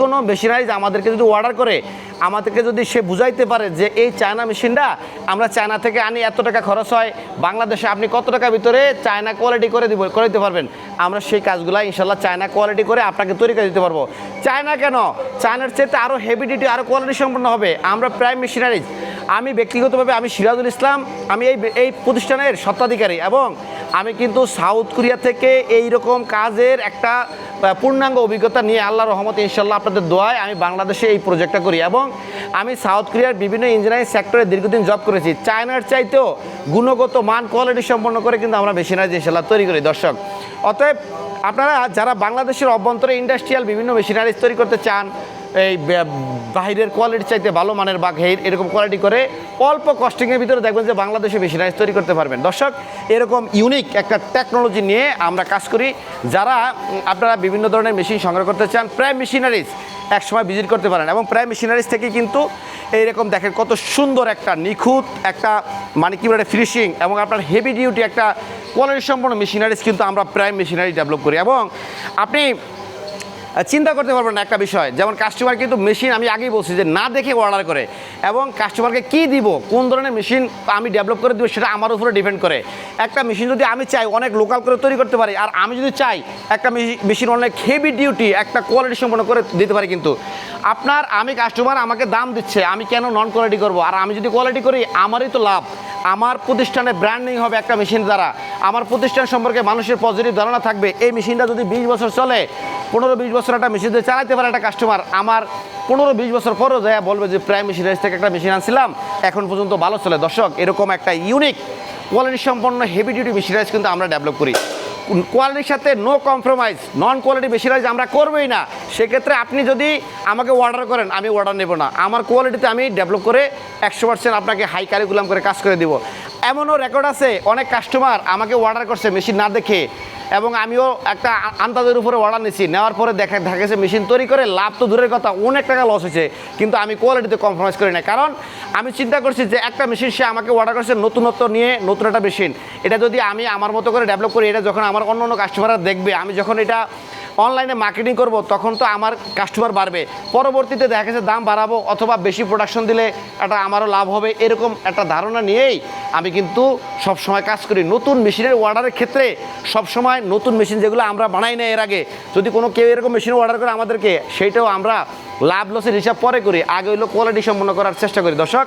কোনো মেশিনারিজ আমাদেরকে যদি অর্ডার করে, আমাদেরকে যদি সে বুঝাইতে পারে যে এই চায়না মেশিনটা আমরা চায়না থেকে আনি, এত টাকা খরচ হয়, বাংলাদেশে আপনি কত টাকার ভিতরে চায়না কোয়ালিটি করে দিব করে দিতে পারবেন? আমরা সেই কাজগুলো ইনশাল্লাহ চায়না কোয়ালিটি করে আপনাকে তৈরি করে দিতে পারব। চায়না কেন? চায়নার চেয়ে আরও হেভি ডিউটি আরও কোয়ালিটি সম্পন্ন হবে। আমরা প্রাইম মেশিনারিজ আমি ব্যক্তিগতভাবে, আমি সিরাজুল ইসলাম, আমি এই এই প্রতিষ্ঠানের স্বত্বাধিকারী এবং আমি কিন্তু সাউথ কোরিয়া থেকে এই রকম কাজের একটা পূর্ণাঙ্গ অভিজ্ঞতা নিয়ে আল্লাহ রহমত ইনশাল্লাহ আপনাদের দোয়ায় আমি বাংলাদেশে এই প্রজেক্টটা করি। এবং আমি সাউথ কোরিয়ার বিভিন্ন ইঞ্জিনিয়ারিং সেক্টরে দীর্ঘদিন জব করেছি। চায়নার চাইতেও গুণগত মান কোয়ালিটি সম্পন্ন করে কিন্তু আমরা মেশিনারিজ ইনশাল্লাহ তৈরি করি, দর্শক। অতএব আপনারা যারা বাংলাদেশের অভ্যন্তরে ইন্ডাস্ট্রিয়াল বিভিন্ন মেশিনারিজ তৈরি করতে চান, এই বাহিরের কোয়ালিটি চাইতে ভালো মানের বা ঘের এরকম কোয়ালিটি করে অল্প কস্টিংয়ের ভিতরে দেখবেন যে বাংলাদেশে মেশিনারিজ তৈরি করতে পারবেন। দর্শক, এরকম ইউনিক একটা টেকনোলজি নিয়ে আমরা কাজ করি যারা আপনারা বিভিন্ন ধরনের মেশিন সংগ্রহ করতে চান, প্রায় মেশিনারিজ একসময় ভিজিট করতে পারেন এবং প্রায় মেশিনারিজ থেকে কিন্তু এইরকম দেখেন কত সুন্দর একটা নিখুঁত একটা মানে কি বলে ফিনিশিং এবং আপনার হেভি ডিউটি একটা কোয়ালিটি সম্পন্ন মেশিনারিজ কিন্তু আমরা প্রাইম মেশিনারি ডেভেলপ করি এবং আপনি চিন্তা করতে পারবেন না একটা বিষয়। যেমন কাস্টমার কিন্তু মেশিন আমি আগেই বলছি যে না দেখে অর্ডার করে এবং কাস্টমারকে কি দিব, কোন ধরনের মেশিন আমি ডেভেলপ করে দিব সেটা আমার উপরে ডিপেন্ড করে। একটা মেশিন যদি আমি চাই অনেক লোকাল করে তৈরি করতে পারি, আর আমি যদি চাই একটা মেশিন অনেক হেভি ডিউটি একটা কোয়ালিটি সম্পন্ন করে দিতে পারি কিন্তু। আপনার, আমি কাস্টমার আমাকে দাম দিচ্ছে, আমি কেন নন কোয়ালিটি করব? আর আমি যদি কোয়ালিটি করি, আমারই তো লাভ। আমার প্রতিষ্ঠানে ব্র্যান্ডিং হবে একটা মেশিন দ্বারা। আমার প্রতিষ্ঠান সম্পর্কে মানুষের পজিটিভ ধারণা থাকবে। এই মেশিনটা যদি বিশ বছর চলে, পনেরো বিশ বছর একটা মেশিন যদি চালাতে পারে একটা কাস্টমার আমার পনেরো বিশ বছর পরও যায় বলবে যে প্রাইম মেশিনারিজ থেকে একটা মেশিন আনছিলাম, এখন পর্যন্ত ভালো চলে। দর্শক, এরকম একটা ইউনিক কোয়ালিটি সম্পন্ন হেভি ডিউটি মেশিনারিজ কিন্তু আমরা ডেভেলপ করি। কোয়ালিটির সাথে no compromise non quality machineries আমরা করবোই না। সেক্ষেত্রে আপনি যদি আমাকে অর্ডার করেন, আমি অর্ডার নেব না। আমার কোয়ালিটিতে আমি ডেভেলপ করে একশো পার্সেন্ট আপনাকে হাই কারিকুলাম করে কাজ করে দিব। এমনও রেকর্ড আছে, অনেক কাস্টমার আমাকে অর্ডার করছে মেশিন না দেখে এবং আমিও একটা আ- আন্দাজের উপরে অর্ডার নিছি। নেওয়ার পরে দেখা দেখা গেছে মেশিন তৈরি করে, লাভ তো দূরের কথা, অনেক টাকা লস হয়েছে, কিন্তু আমি কোয়ালিটিতে কম্প্রোমাইজ করি না কারণ আমি চিন্তা করছি যে একটা মেশিন সে আমাকে অর্ডার করছে, নতুনত্ব নিয়ে নতুন একটা মেশিন এটা যদি আমি আমার মতো করে ডেভেলপ করি, এটা যখন আমার অন্য অন্য কাস্টমাররা দেখবে, আমি যখন এটা অনলাইনে মার্কেটিং করব, তখন তো আমার কাস্টমার বাড়বে। পরবর্তীতে দেখা গেছে দাম বাড়াবো অথবা বেশি প্রোডাকশন দিলে একটা আমারও লাভ হবে, এরকম একটা ধারণা নিয়েই আমি কিন্তু সব সময় কাজ করি। নতুন মেশিনের অর্ডারের ক্ষেত্রে সব সময় নতুন মেশিন যেগুলো আমরা বানাই না এর আগে, যদি কোনো কেউ এরকম মেশিন অর্ডার করে আমাদেরকে, সেইটাও আমরা লাভ লসের হিসাব পরে করি। আগে হইল কোয়ালিটি সম্পন্ন করার চেষ্টা করি। দর্শক